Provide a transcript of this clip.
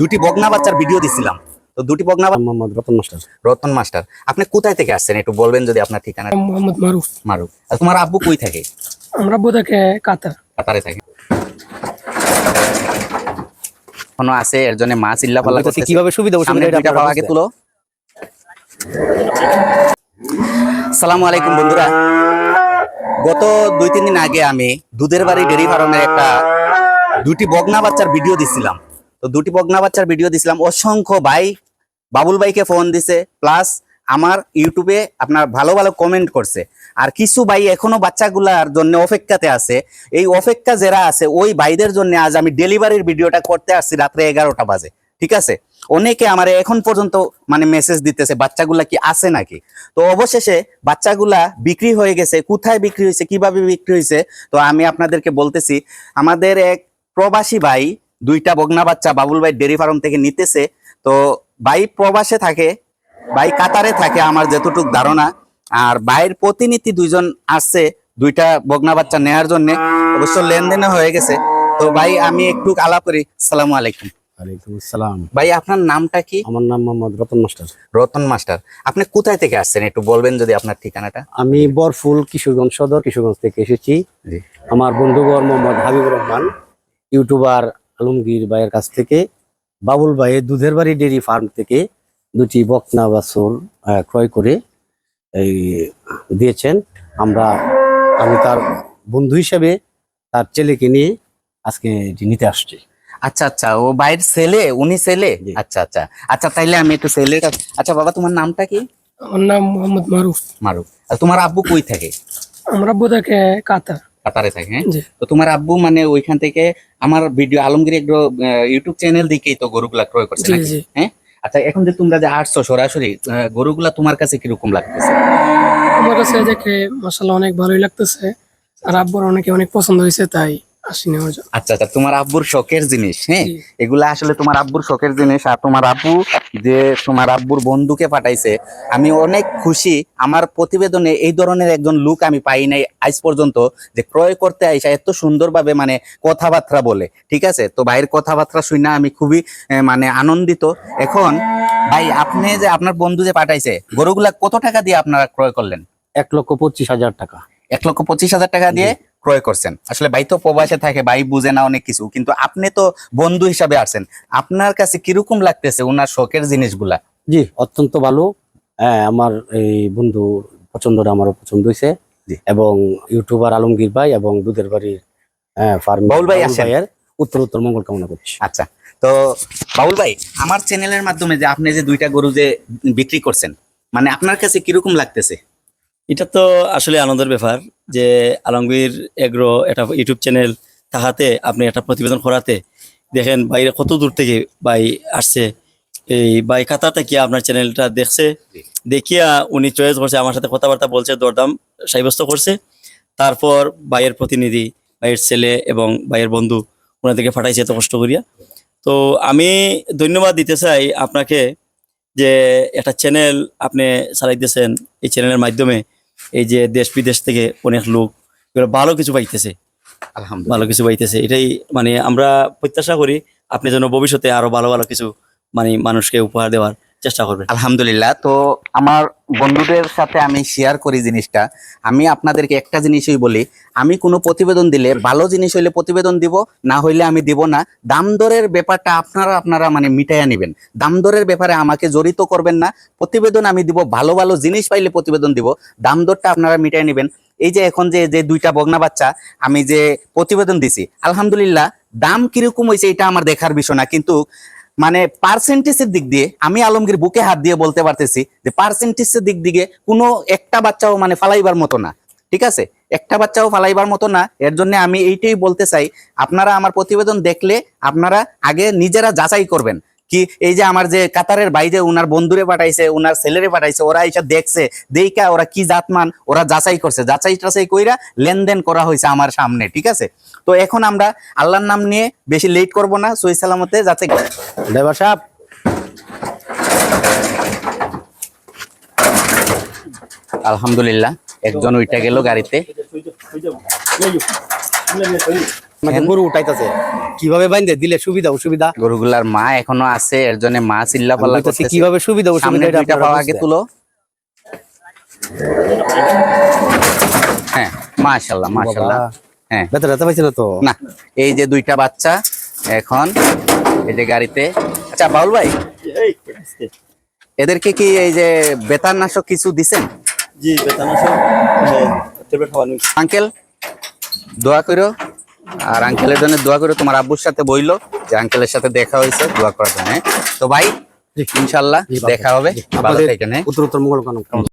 দুটি বগনা বাচ্চার ভিডিও দিছিলাম। তো দুটি বগনা মোহাম্মদ রতন মাস্টার। রতন মাস্টার আপনি কোথায় থেকে আসছেন? একটু বলবেন যদি আপনার ঠিকানা মোহাম্মদ মারুফ। মারুক আর তোমার আব্বু কই থাকে? আমরা বোধাকে কাতার। কাতারে থাকে। এখনও আছে এর জন্য মা চিল্লা পাল্লা করতেছে। কীভাবে সুবিধা সামনে দুইটা আপনারা আগে তুলো। সালামু আলাইকুম বন্ধুরা। গত দুই তিন দিন আগে আমি দুধের বাড়ি ডেরি ফার্মের একটা দুটি বগনা বাচ্চার ভিডিও দিছিলাম। তো দুটি বগনা বাচ্চার ভিডিও দিছিলাম। অসংখ্য ভাই, বাবুল ভাইকে ফোন দিছে। প্লাস আমার ইউটিউবে আপনার ভালো ভালো কমেন্ট করছে। আর কিছু ভাই এখনও বাচ্চাগুলার জন্য অপেক্ষাতে আছে। এই অপেক্ষা যারা আছে, ওই ভাইদের জন্য আজ আমি ডেলিভারির ভিডিওটা করতে আসছি রাত্রে এগারোটা বাজে। ঠিক আছে? অনেকে আমার এখন পর্যন্ত মানে মেসেজ দিতেছে, বাচ্চাগুলা কি আছে নাকি? তো অবশেষে বাচ্চাগুলা বিক্রি হয়ে গেছে। কোথায় বিক্রি হয়েছে? কীভাবে বিক্রি হয়েছে? তো আমি আপনাদেরকে বলতেছি, আমাদের এক প্রবাসী ভাই দুইটা বগনা বাচ্চা বাবুল ভাই ডেরি ফার্ম থেকে নিতেছে। তো ভাই প্রবাসে থাকে ভাই কাতারে থাকে আমার যতটুক ধারণা। আর ভাইয়ের প্রতিনিধি দুইজন আসছে দুইটা বগনা বাচ্চা নেয়ার জন্য। অবশ্য লেনদেনও হয়ে গেছে। তো ভাই আমি একটু আলাপ করি। সালামু আলাইকুম। ভাই আপনার নামটা কি? আমার নাম মোহাম্মদ রতন মাস্টার। রতন মাস্টার। আপনি কোথায় থেকে আসছেন? একটু বলবেন যদি আপনার ঠিকানাটা। আমি বরফুল কিশোরগঞ্জ সদর কিশোরগঞ্জ থেকে এসেছি। আমার বন্ধুবর মোহাম্মদ হাবিবুর রহমান ইউটিউবার আলমগীর ভাইয়ের কাছ থেকে বাবুল ভাইয়ের দুধের বাড়ি ডেরি ফার্ম থেকে দুটি বকনা বাছুর ক্রয় করে এই দিয়েছেন। আমরা আমি তার বন্ধু হিসেবে তার ছেলেকে নিয়ে আজকে এটি নিতে আসছি। আচ্ছা আচ্ছা ও বাইরের ছেলে উনি ছেলে? আচ্ছা আচ্ছা আচ্ছা তাইলে আমি একটু ছেলের কাছে আচ্ছা বাবা তোমার নামটা কি? আমার নাম মোহাম্মদ মারুফ। মারুফ। আর তোমার আব্বু কই থাকে? আমরা বোধাকে কাতার। কাতারে থাকে। হ্যাঁ তো তোমার আব্বু মানে ওইখান থেকে আমার ভিডিও আলমগীর একটু ইউটিউব চ্যানেল দিকেই তো গরুগুলা ক্রয় করছে হ্যাঁ আচ্ছা এখন যে তোমরা যে আসছো সরাসরি গরুগুলা তোমার কাছে কীরকম লাগতেছে? আমার কাছে দেখে মশালা অনেক ভালোই লাগতেছে। আর আব্বুর অনেকে অনেক পছন্দ হয়েছে তাই। আচ্ছা আচ্ছা তোমার আব্বুর শখের জিনিস হ্যাঁ? এগুলা আসলে তোমার আব্বুর শখের জিনিস আর তোমার আব্বু যে তোমার আব্বুর বন্ধুকে পাঠাইছে আমি অনেক খুশি। আমার প্রতিবেদনে এই ধরনের একজন লোক আমি পাই নাই আজ পর্যন্ত যে ক্রয় করতে আইসা এত সুন্দরভাবে মানে কথাবার্তা বলে ঠিক আছে? তো ভাইয়ের কথাবার্তা শুনে আমি খুবই মানে আনন্দিত। এখন ভাই আপনি যে আপনার বন্ধু যে পাঠাইছে গরুগুলা কত টাকা দিয়ে আপনারা ক্রয় করলেন? এক লক্ষ পঁচিশ হাজার টাকা। এক লক্ষ পঁচিশ হাজার টাকা দিয়ে? ক্রয় করছেন। আসলে ভাই তো প্রবাসে থাকে ভাই বুঝে না অনেক কিছু কিন্তু আপনি তো বন্ধু হিসাবে আসছেন। আপনার কাছে কীরকম লাগতেছে ওনার শখের জিনিসগুলা? জি অত্যন্ত ভালো। হ্যাঁ আমার এই বন্ধু পছন্দটা আমারও পছন্দ হয়েছে জি। এবং ইউটিউবার আলমগীর ভাই এবং দুধের বাড়ির হ্যাঁ ফার্ম বাউল ভাই আসেন। উত্তর উত্তর মঙ্গল কামনা করছি। আচ্ছা তো বাউল ভাই আমার চ্যানেলের মাধ্যমে যে আপনি যে দুইটা গরু যে বিক্রি করছেন মানে আপনার কাছে কীরকম লাগতেছে? এটা তো আসলে আনন্দের ব্যাপার। যে আলমগীর এগ্রো একটা ইউটিউব চ্যানেল থাকাতে আপনি একটা প্রতিবেদন করাতে দেখেন বাইরে কত দূর থেকে ভাই আসছে। এই ভাই কাতার থেকে আপনার চ্যানেলটা দেখছে। দেখিয়া উনি চয়েস করছে আমার সাথে কথাবার্তা বলছে দরদাম সাব্যস্ত করছে। তারপর ভাইয়ের প্রতিনিধি ভাইয়ের ছেলে এবং ভাইয়ের বন্ধু ওনাদেরকে পাঠাইছে এত কষ্ট করিয়া। তো আমি ধন্যবাদ দিতে চাই আপনাকে যে একটা চ্যানেল আপনি চালাইতেছেন এই চ্যানেলের মাধ্যমে। এই যে দেশ বিদেশ থেকে অনেক লোক এগুলো ভালো কিছু পাইতেছে। আলহামদুলিল্লাহ। ভালো কিছু পাইতেছে। এটাই মানে আমরা প্রত্যাশা করি আপনি যেন ভবিষ্যতে আরও ভালো ভালো কিছু মানে মানুষকে উপহার দেওয়ার। চেষ্টা করবেন। আলহামদুলিল্লাহ। তো আমার বন্ধুদের সাথে আমি শেয়ার করি জিনিসটা। আমি আপনাদেরকে একটা জিনিসই বলি, আমি কোনো প্রতিবেদন দিলে ভালো জিনিস হইলে প্রতিবেদন দিব, না হইলে আমি দিব না। দাম দরের ব্যাপারটা আপনারা আপনারা মানে মিটাইয়া নেবেন। দাম দরের ব্যাপারে আমাকে জড়িত করবেন না। প্রতিবেদন আমি দিব, ভালো ভালো জিনিস পাইলে প্রতিবেদন দিব। দাম দরটা আপনারা মিটাই নেবেন। এই যে এখন যে যে দুইটা বগনা বাচ্চা, আমি যে প্রতিবেদন দিছি, আলহামদুলিল্লাহ, দাম কীরকম হয়েছে এটা আমার দেখার বিষয় না। কিন্তু মানে পার্সেন্টেজের দিক দিয়ে আমি আলমগীর বুকে হাত দিয়ে বলতে পারতেছি যে পার্সেন্টেজের দিক দিয়ে কোনো একটা বাচ্চাও মানে ফালাইবার মতো না, ঠিক আছে? একটা বাচ্চাও ফালাইবার মতো না, এর জন্য আমি এইটাই বলতে চাই, আপনারা আমার প্রতিবেদন দেখলে আপনারা আগে নিজেরা যাচাই করবেন। কি এই যে আমার যে কাতারের বাইরে ওনার বন্ধুরে পাঠাইছে ওনার ছেলেরে পাঠাইছে ওরা এইসব দেখছে দেইকা ওরা কি জাতমান ওরা যাচাই করছে। যাচাই টাচাই কইরা লেনদেন করা হয়েছে আমার সামনে ঠিক আছে? তো এখন আমরা আল্লাহর নাম নিয়ে বেশি লেট করব না সই সালামতে যাতে ড্রাইভার সাহেব। আলহামদুলিল্লাহ একজন ওইটা গেল গাড়িতে। আমাকে গরু উঠাইতেছে। কীভাবে বাইন্দে? দিলে সুবিধা অসুবিধা? গরুগুলার মা এখনও আছে এর জন্য মা চিল্লা পাল্লা করতেছে। কীভাবে সুবিধা অসুবিধা এটা দুইটা আগে তুলো। হ্যাঁ হ্যাঁ। তো? না এই যে দুইটা বাচ্চা এখন এই যে গাড়িতে আচ্ছা বাউল ভাই এদেরকে কি এই যে বেতারনাশক কিছু দিছেন? জি বেতনাশক আঙ্কেল দোয়া করো আর আঙ্কেলের জন্য দোয়া করে তোমার আব্বুর সাথে বইলো যে আঙ্কেলের সাথে দেখা হয়েছে দোয়া করার জন্য? তো ভাই ইনশাল্লাহ দেখা হবে। হ্যাঁ? উত্তর উত্তর মঙ্গল কামনা।